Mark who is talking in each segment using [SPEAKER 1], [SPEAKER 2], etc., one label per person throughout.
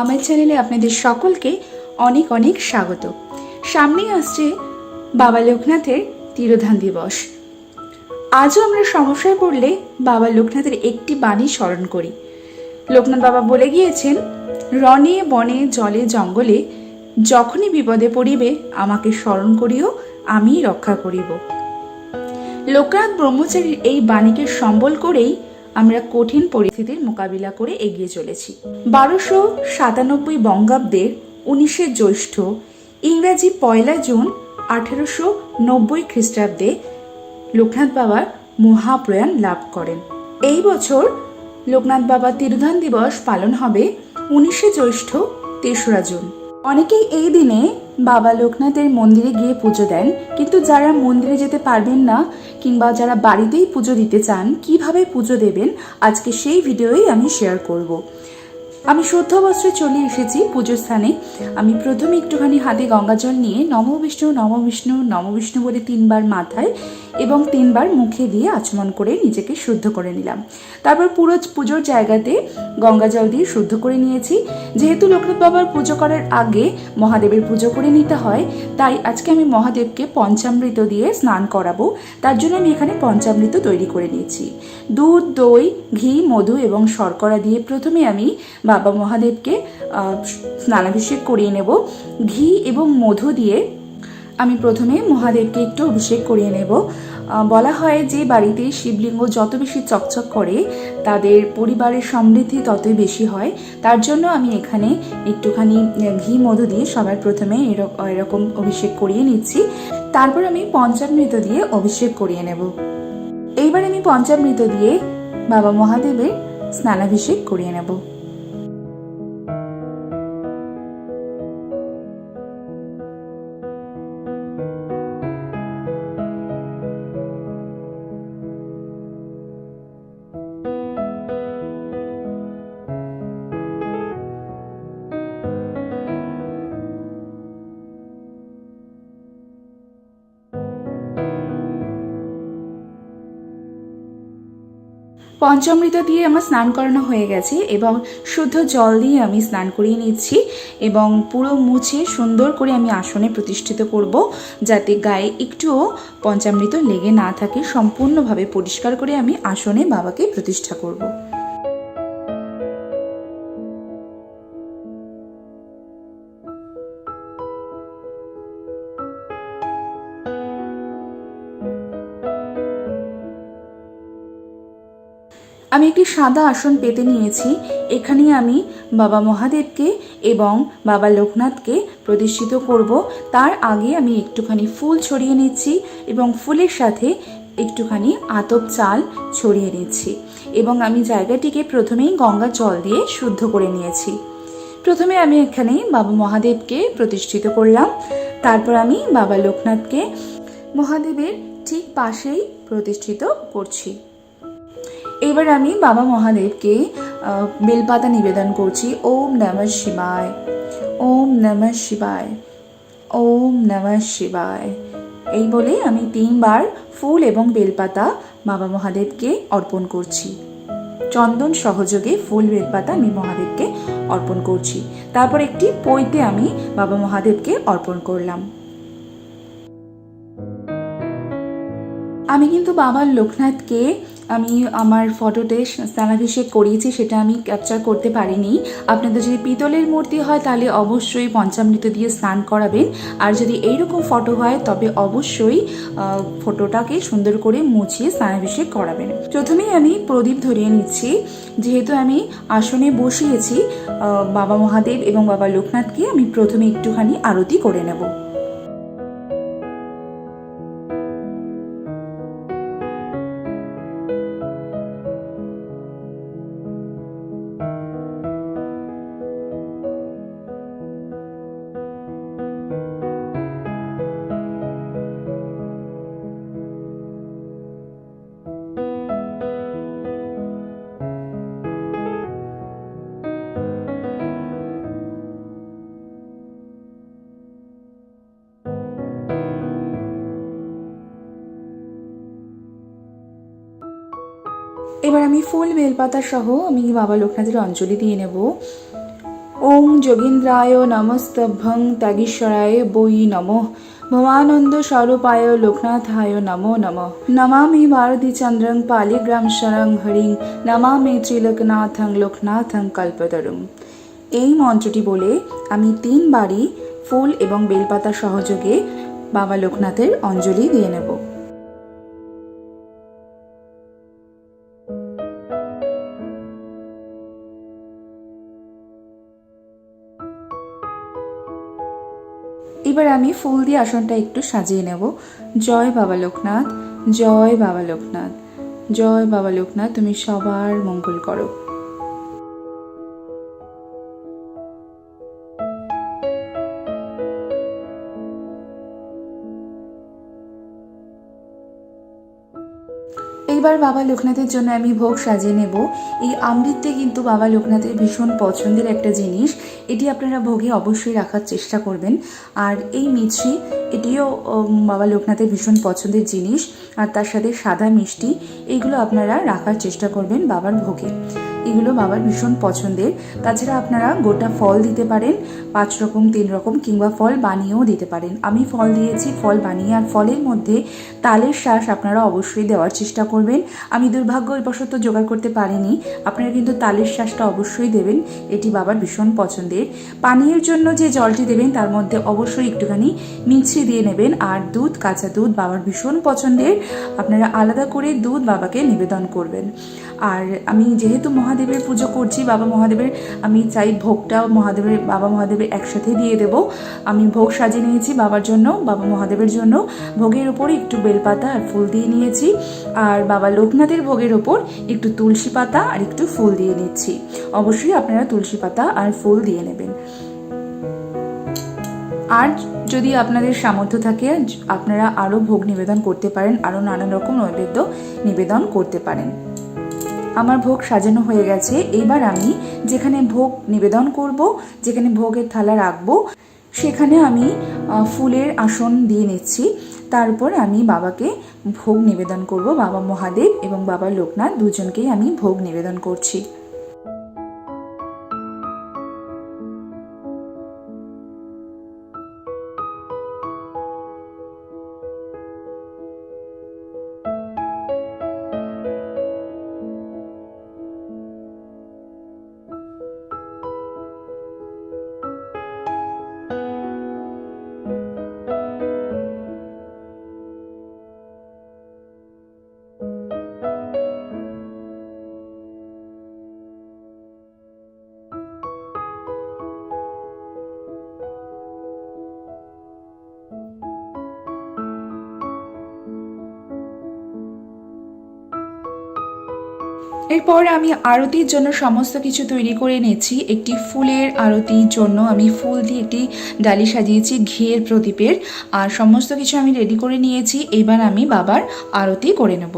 [SPEAKER 1] আমার চ্যানেলে আপনাদের সকলকে অনেক অনেক স্বাগত। সামনেই আসছে বাবা লোকনাথের তিরোধান দিবস। আজও আমরা সমস্যায় পড়লে বাবা লোকনাথের একটি বাণী স্মরণ করি। লোকনাথ বাবা বলে গিয়েছেন, রণে বনে জলে জঙ্গলে যখনই বিপদে পড়িবে, আমাকে স্মরণ করিও আমি রক্ষা করিব। লোকনাথ ব্রহ্মচারীর এই বাণীকে সম্বল করেই আমরা কঠিন পরিস্থিতির মোকাবিলা করে এগিয়ে চলেছি। বারোশো সাতানব্বই বঙ্গাব্দের উনিশে জ্যৈষ্ঠ, ইংরাজি পয়লা জুন আঠেরোশো নব্বই খ্রিস্টাব্দে লোকনাথ বাবার মহাপ্রয়াণ লাভ করেন। এই বছর লোকনাথ বাবা তিরুধান দিবস পালন হবে উনিশে জ্যৈষ্ঠ, তেসরা জুন। অনেকেই এই দিনে বাবা লোকনাথের মন্দিরে গিয়ে পুজো দেন, কিন্তু যারা মন্দিরে যেতে পারবেন না কিংবা যারা বাড়িতেই পুজো দিতে চান, কীভাবে পুজো দেবেন, আজকে সেই ভিডিওই আমি শেয়ার করব। আমি শুদ্ধ বস্ত্রে চলে এসেছি পুজোর স্থানে। আমি প্রথমে একটুখানি হাতে গঙ্গাজল নিয়ে নম বিষ্ণু নম বিষ্ণু নম বিষ্ণু বলে তিনবার মাথায় এবং তিনবার মুখে দিয়ে আচমন করে নিজেকে শুদ্ধ করে নিলাম। তারপর পুরো পুজোর জায়গাতে গঙ্গা জল দিয়ে শুদ্ধ করে নিয়েছি। যেহেতু লোকনাথ বাবার পুজো করার আগে মহাদেবের পুজো করে নিতে হয়, তাই আজকে আমি মহাদেবকে পঞ্চামৃত দিয়ে স্নান করাবো। তার জন্য আমি এখানে পঞ্চামৃত তৈরি করে নিয়েছি। দুধ, দই, ঘি, মধু এবং শর্করা দিয়ে প্রথমে আমি বাবা মহাদেবকে স্নানাভিষেক করিয়ে নেব। ঘি এবং মধু দিয়ে আমি প্রথমে মহাদেবকে একটু অভিষেক করিয়ে নেব। বলা হয় যে বাড়িতে শিবলিঙ্গ যত বেশি চকচক করে, তাদের পরিবারের সমৃদ্ধি ততই বেশি হয়। তার জন্য আমি এখানে একটুখানি ঘি, মধু দিয়ে সবার প্রথমে এরক- এরকম অভিষেক করিয়ে নিচ্ছি। তারপর আমি পঞ্চামৃত দিয়ে অভিষেক করিয়ে নেব। এইবার আমি পঞ্চামৃত দিয়ে বাবা মহাদেবের স্নানাভিষেক করিয়ে নেব। পঞ্চামৃত দিয়ে আমার স্নান করানো হয়ে গেছে এবং শুদ্ধ জল দিয়ে আমি স্নান করিয়ে নিচ্ছি এবং পুরো মুছে সুন্দর করে আমি আসনে প্রতিষ্ঠিত করব যাতে গায়ে একটুও পঞ্চামৃত লেগে না থাকে, সম্পূর্ণভাবে পরিষ্কার করে আমি আসনে বাবাকে প্রতিষ্ঠা করব। আমি একটি সাদা আসন পেতে নিয়েছি। এখানে আমি বাবা মহাদেবকে এবং বাবা লোকনাথকে প্রতিষ্ঠিত করব। তার আগে আমি একটুখানি ফুল ছড়িয়ে নিচ্ছি এবং ফুলের সাথে একটুখানি আতপ চাল ছড়িয়ে নিচ্ছি এবং আমি জায়গাটিকে প্রথমেই গঙ্গা জল দিয়ে শুদ্ধ করে নিয়েছি। প্রথমে আমি এখানে বাবা মহাদেবকে প্রতিষ্ঠিত করলাম। তারপর আমি বাবা লোকনাথকে মহাদেবের ঠিক পাশেই প্রতিষ্ঠিত করছি। এবার আমি বাবা মহাদেবকে বেলপাতা নিবেদন করছি। ওম নমঃ শিবায়, ওম নমঃ শিবায়, ওম নমঃ শিবায়। এই বলে আমি তিনবার ফুল এবং বেলপাতা বাবা মহাদেবকে অর্পণ করছি। চন্দন সহযোগে ফুল, বেলপাতা আমি মহাদেবকে অর্পণ করছি। তারপর একটি পৈতে আমি বাবা মহাদেবকে অর্পণ করলাম। আমি কিন্তু বাবার লোকনাথকে আমি আমার ফটোতে স্নানাভিষেক করিয়েছি, সেটা আমি ক্যাপচার করতে পারিনি। আপনাদের যদি পিতলের মূর্তি হয়, তাহলে অবশ্যই পঞ্চামৃত দিয়ে স্নান করাবেন। আর যদি এইরকম ফটো হয়, তবে অবশ্যই ফটোটাকে সুন্দর করে মুছিয়ে স্নানাভিষেক করাবেন। প্রথমেই আমি প্রদীপ ধরিয়ে নিচ্ছি। যেহেতু আমি আসনে বসিয়েছি বাবা মহাদেব এবং বাবা লোকনাথকে আমি প্রথমে একটুখানি আরতি করে নেব। এবার আমি ফুল, বেলপাতা সহ আমি বাবা লোকনাথের অঞ্জলি দিয়ে নেব। ওং যোগীন্দ্রায় নমস্তভং ত্যাগীশ্বরায় বই নম। ভবানন্দ স্বরূপায় লোকনাথায় নমো নম। নমামি ভারতী চন্দ্রং পালিগ্রাম শরং হরিং। নমামি ত্রিলোকনাথং লোকনাথং কল্পতরুম। এই মন্ত্রটি বলে আমি তিনবারই ফুল এবং বেলপাতা সহযোগে বাবা লোকনাথের অঞ্জলি দিয়ে নেব। এবার আমি ফুল দিয়ে আসনটা একটু সাজিয়ে নেব। জয় বাবা লোকনাথ, জয় বাবা লোকনাথ, জয় বাবা লোকনাথ, তুমি সবার মঙ্গল করো। এইবার বাবা লোকনাথের জন্য আমি ভোগ সাজিয়ে নেব। এই আমৃত্যে কিন্তু বাবা লোকনাথের ভীষণ পছন্দের একটা জিনিস। এটি আপনারা ভোগে অবশ্যই রাখার চেষ্টা করবেন। আর এই মিছরি এটিও বাবা লোকনাথের ভীষণ পছন্দের জিনিস আর তার সাথে সাদা মিষ্টি এইগুলো আপনারা রাখার চেষ্টা করবেন বাবার ভোগে। এগুলো বাবার ভীষণ পছন্দের। তাছাড়া আপনারা গোটা ফল দিতে পারেন, পাঁচ রকম, তিন রকম কিংবা ফল বানিয়েও দিতে পারেন। আমি ফল দিয়েছি, ফল বানিয়ে আর ফলের মধ্যে তালের শ্বাস আপনারা অবশ্যই দেওয়ার চেষ্টা করবেন। আমি দুর্ভাগ্যবশত জোগাড় করতে পারিনি। আপনারা কিন্তু তালের শ্বাসটা অবশ্যই দেবেন, এটি বাবার ভীষণ পছন্দের। পানীয়ের জন্য যে জলটি দেবেন তার মধ্যে অবশ্যই একটুখানি মিছরি দিয়ে নেবেন আর দুধ, কাঁচা দুধ বাবার ভীষণ পছন্দের। আপনারা আলাদা করে দুধ বাবাকে নিবেদন করবেন। আর আমি যেহেতু মহাদেবের পুজো করছি, বাবা মহাদেবের, আমি চাই ভোগটাও মহাদেবের, বাবা মহাদেবের একসাথে দিয়ে দেব। আমি ভোগ সাজিয়ে নিয়েছি বাবার জন্য, বাবা মহাদেবের জন্য। ভোগের ওপর একটু বেলপাতা আর ফুল দিয়ে নিয়েছি। আর বাবা লোকনাথের ভোগের ওপর একটু তুলসী পাতা আর একটু ফুল দিয়ে নিচ্ছি। অবশ্যই আপনারা তুলসী পাতা আর ফুল দিয়ে নেবেন। আর যদি আপনাদের সামর্থ্য থাকে, আপনারা আরও ভোগ নিবেদন করতে পারেন, আরও নানান রকম নৈবেদ্য নিবেদন করতে পারেন। আমার ভোগ সাজানো হয়ে গেছে। এবার আমি যেখানে ভোগ নিবেদন করব, যেখানে ভোগের থালা রাখব, সেখানে আমি ফুলের আসন দিয়ে নিচ্ছি। তারপর আমি বাবাকে ভোগ নিবেদন করব, বাবা মহাদেব এবং বাবা লোকনাথ, দুজনকেই আমি ভোগ নিবেদন করছি। এরপর আমি আরতির জন্য সমস্ত কিছু তৈরি করে নিয়েছি একটি ফুলের আরতির জন্য আমি ফুল দিয়ে একটি ডালি সাজিয়েছি ঘিয়ের প্রদীপের। আর সমস্ত কিছু আমি রেডি করে নিয়েছি। এবার আমি বাবার আরতি করে নেব।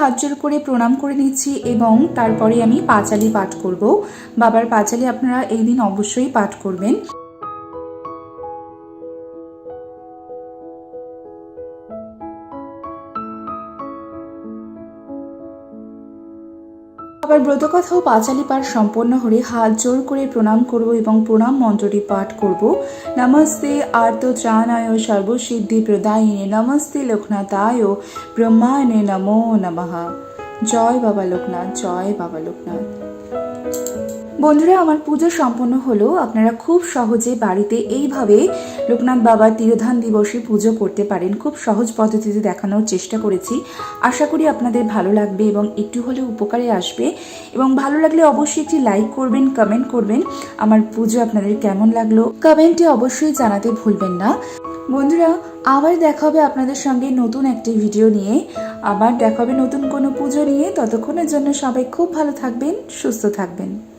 [SPEAKER 1] হাত জোর করে প্রণাম করে নিচ্ছি এবং তারপরে আমি পাঁচালি পাঠ করব। বাবার পাঁচালি আপনারা এই দিন অবশ্যই পাঠ করবেন। বাবার ব্রতকথাও পাঁচালি পাঠ সম্পন্ন হলে হাত জোর করে প্রণাম করব এবং প্রণাম মন্ত্রটি পাঠ করব। নমস্তে আর্ত ত্রাণায় সর্বসিদ্ধি প্রদায়িনে, নমস্তে লোকনাথায় ব্রহ্মায়নে নমো নমঃ। জয় বাবা লোকনাথ, জয় বাবা লোকনাথ। বন্ধুরা, আমার পুজো সম্পন্ন হলো। আপনারা খুব সহজে বাড়িতে এইভাবে লোকনাথ বাবার তিরোধান দিবসে পুজো করতে পারেন। খুব সহজ পদ্ধতিতে দেখানোর চেষ্টা করেছি। আশা করি আপনাদের ভালো লাগবে এবং একটু হলেও উপকারে আসবে। এবং ভালো লাগলে অবশ্যই একটি লাইক করবেন, কমেন্ট করবেন। আমার পুজো আপনাদের কেমন লাগল কমেন্টে অবশ্যই জানাতে ভুলবেন না। বন্ধুরা, আবার দেখা হবে আপনাদের সঙ্গে নতুন একটি ভিডিও নিয়ে। আবার দেখা হবে নতুন কোনো পুজো নিয়ে। ততক্ষণের জন্য সবাই খুব ভালো থাকবেন, সুস্থ থাকবেন।